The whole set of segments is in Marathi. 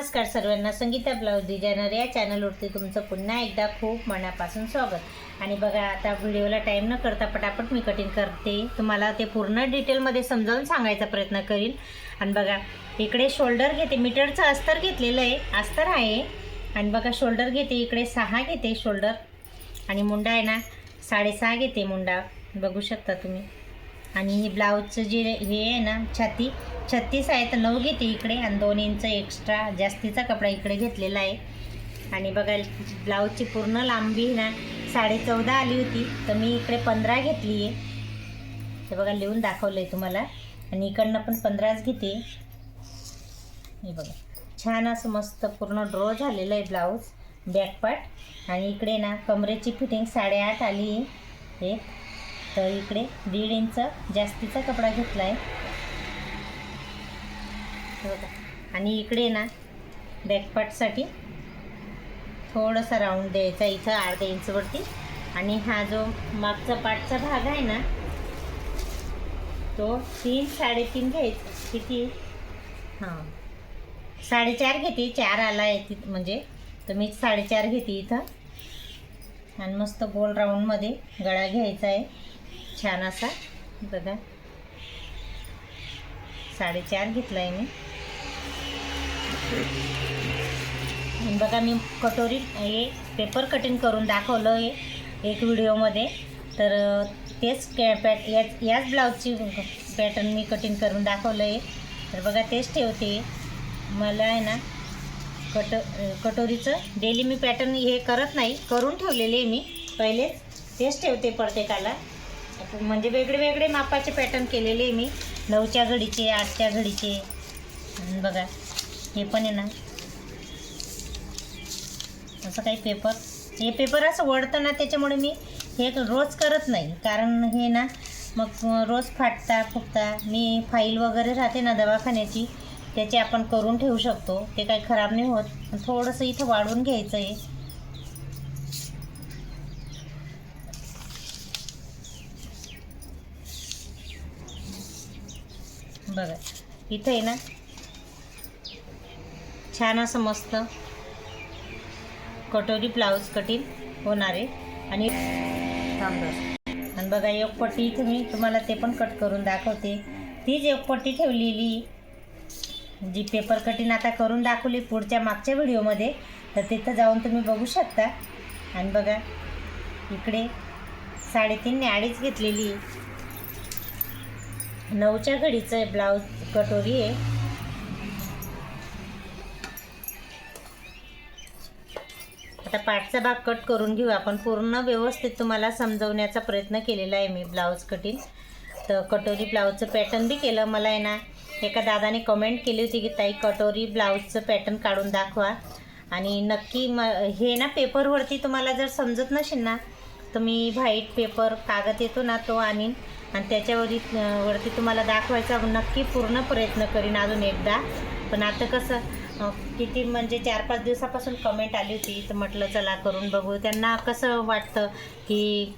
नमस्कार सर्वांना संगीता ब्लाऊज डिझायनर या चॅनलवरती तुमचं पुन्हा एकदा खूप मनापासून स्वागत. आणि बघा आता व्हिडिओला टाईम न करता पटापट मी कटिंग करते. तुम्हाला ते पूर्ण डिटेलमध्ये समजावून सांगायचा प्रयत्न करील आणि बघा इकडे शोल्डर घेते. मीटरचं अस्तर घेतलेलं आहे. अस्तर आहे. आणि बघा शोल्डर घेते. इकडे सहा घेते शोल्डर आणि मुंडा आहे ना साडेसहा घेते मुंडा. बघू शकता तुम्ही. आणि हे ब्लाऊजचं जे हे आहे ना छाती छत्तीस आहे तर नऊ घेते इकडे आणि दोन इंच एक्स्ट्रा जास्तीचा कपडा इकडे घेतलेला आहे. आणि बघा ब्लाऊजची पूर्ण लांबी ना साडे चौदा आली होती तर मी इकडे पंधरा घेतली आहे. ते बघा लिहून दाखवलं आहे तुम्हाला. आणि इकडनं पण पंधराच घेते. हे बघा छान असं मस्त पूर्ण ड्रॉ झालेलं आहे ब्लाऊज बॅकपार्ट आणि इकडे ना कमरेची फिटिंग साडेआठ आली आहे. एक तर इकडे दीड इंच जास्तीचा कपडा घेतला आहे बघा. आणि इकडे ना बॅकपार्टसाठी थोडंसं राऊंड द्यायचा इथं अर्ध्या इंचवरती आणि हा जो मागचा पाठचा भाग आहे ना तो तीन साडेतीन घ्यायचा. किती? हां. साडेचार घेते चार आला आहे तिथं म्हणजे तर मी साडेचार घेते इथं. आणि मस्त गोल राऊंडमध्ये गळा घ्यायचा आहे. छान असा. बघा. साडेचार घेतला आहे मी बघा मी कटोरी हे पेपर कटिंग करून दाखवलं हे एक व्हिडिओमध्ये. तर तेच कॅ पॅट याच याच ब्लाऊजची पॅटर्न मी कटिंग करून दाखवलं आहे तर बघा तेच ठेवते मला आहे ना कट कटोरीचं डेली मी पॅटर्न हे करत नाही करून ठेवलेले आहे मी. पहिलेच तेच ठेवते प्रत्येकाला म्हणजे वेगळे वेगळे मापाचे पॅटर्न केलेले आहे मी. नऊच्या घडीचे आठच्या घडीचे. बघा. हे पण आहे ना. असं काही पेपर हे पेपर असं वळतं ना त्याच्यामुळे मी हे रोज करत नाही. कारण हे ना मग रोज फाटता फुटता मी फाईल वगैरे राहते ना दवाखान्याची. त्याचे आपण करून ठेवू शकतो. ते काही खराब नाही होत. थोडंसं इथं वाढवून घ्यायचं आहे. बघा इथं आहे ना. छान असं मस्त कटोरी ब्लाऊज कटिंग होणार आहे. आणि थांबलं आणि बघा एक पट्टी इथं मी तुम्हाला ते पण कट करून दाखवते. तीच एक पट्टी ठेवलेली जी पेपर कटिंग आता करून दाखवली पुढच्या मागच्या व्हिडिओमध्ये तर तिथं जाऊन तुम्ही बघू शकता. आणि बघा इकडे साडेतीनने अडीच घेतलेली. नऊच्या घडीचं आहे ब्लाऊज कटोरी आहे. आता पाठचा भाग कट करून घेऊ. आपण पूर्ण व्यवस्थित तुम्हाला समजवण्याचा प्रयत्न केलेला आहे मी ब्लाऊज कटिंग. तर कटोरी ब्लाऊजचं पॅटर्न बी केलं मला आहे ना. एका दादाने कमेंट केली होती की ताई कटोरी ब्लाऊजचं पॅटर्न काढून दाखवा. आणि नक्की म हे ना पेपरवरती तुम्हाला जर समजत नसेल ना तर मी व्हाईट पेपर कागद येतो ना तो आणीन. आणि त्याच्यावरी वरती तुम्हाला दाखवायचा नक्की पूर्ण प्रयत्न करीन अजून एकदा. पण आता कसं किती म्हणजे चार पाच दिवसापासून कमेंट आली होती. तर म्हटलं चला करून बघू. त्यांना कसं वाटतं की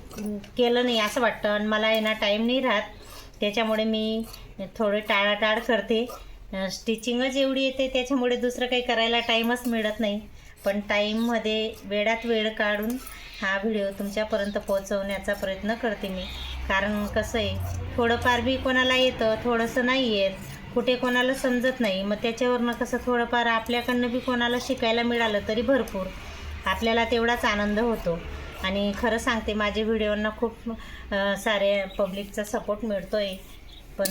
केलं नाही असं वाटतं. आणि मला यांना टाईम नाही राहत. त्याच्यामुळे मी थोडे टाळाटाळ करते. स्टिचिंगच एवढी येते त्याच्यामुळे दुसरं काही करायला टाईमच मिळत नाही. पण टाईममध्ये वेळात वेळ काढून हा व्हिडिओ तुमच्यापर्यंत पोहोचवण्याचा प्रयत्न करते मी. कारण कसं आहे थोडंफार बी कोणाला येतं थोडंसं नाही येत कुठे कोणाला समजत नाही. मग त्याच्यावरनं कसं थोडंफार आपल्याकडनं बी कोणाला शिकायला मिळालं तरी भरपूर. आपल्याला तेवढाच आनंद होतो. आणि खरं सांगते माझ्या व्हिडिओंना खूप सारे साऱ्या पब्लिकचा सपोर्ट मिळतो आहे पण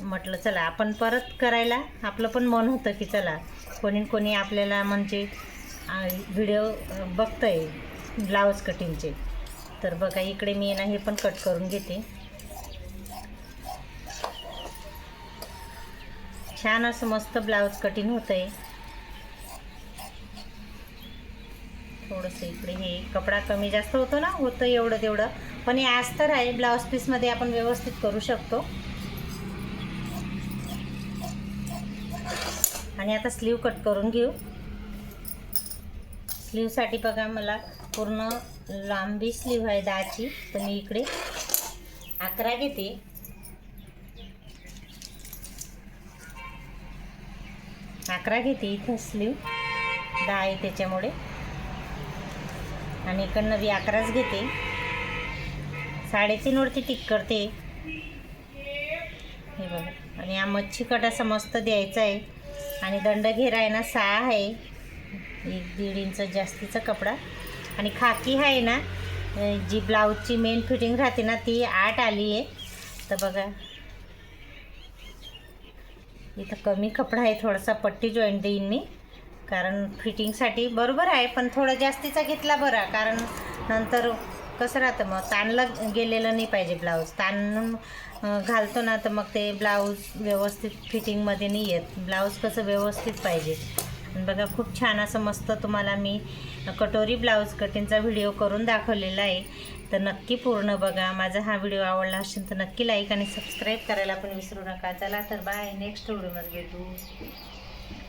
म्हटलं चला आपण परत करायला आपलं पण मन होतं की चला कोणी कोणी आपल्याला म्हणजे व्हिडिओ बघतं आहे ब्लाऊज कटिंगचे तर बघा इकडे मी ना हे पण कट करून घेते. छान असं मस्त ब्लाऊज कटिंग होतं आहे थोडंसं इकडे हे कपडा कमी जास्त होतो ना होतं एवढं तेवढं. पण हे तर आहे ब्लाऊज पीसमध्ये आपण व्यवस्थित करू शकतो. आणि आता स्लीव कट करून घेऊ. स्लीवसाठी बघा मला पूर्ण लांबी स्लीव आहे दहाची तर मी इकडे अकरा घेते. अकरा घेते इथं स्लीव दहा आहे त्याच्यामुळे. आणि इकडनं बी अकराच घेते. साडेतीनवरती टिक करते. हे बघा. आणि हा मच्छी कट असा मस्त द्यायचा आहे. आणि दंड घेरा आहे ना सहा आहे. एक दीड इंच जास्तीचा कपडा. आणि खाकी आहे ना जी ब्लाऊजची मेन फिटिंग राहते ना ती आठ आली आहे. तर बघा. इथं कमी कपडा आहे थोडासा पट्टी जॉईंट देईन मी. कारण फिटिंगसाठी बरोबर आहे पण थोडा जास्तीचा घेतला बरा. कारण नंतर कसं राहतं मग ताणलं गेलेलं नाही पाहिजे ब्लाऊज ताणून घालतो ना तर मग ते ब्लाऊज व्यवस्थित फिटिंगमध्ये नाही येत. ब्लाऊज कसं व्यवस्थित पाहिजे. आणि बघा खूप छान असं मस्त तुम्हाला मी कटोरी ब्लाऊज कटिंगचा व्हिडिओ करून दाखवलेला आहे. तर नक्की पूर्ण बघा. माझा हा व्हिडिओ आवडला असेल तर नक्की लाईक आणि सबस्क्राईब करायला पण विसरू नका. चला तर बाय नेक्स्ट व्हिडिओमध्ये भेटू.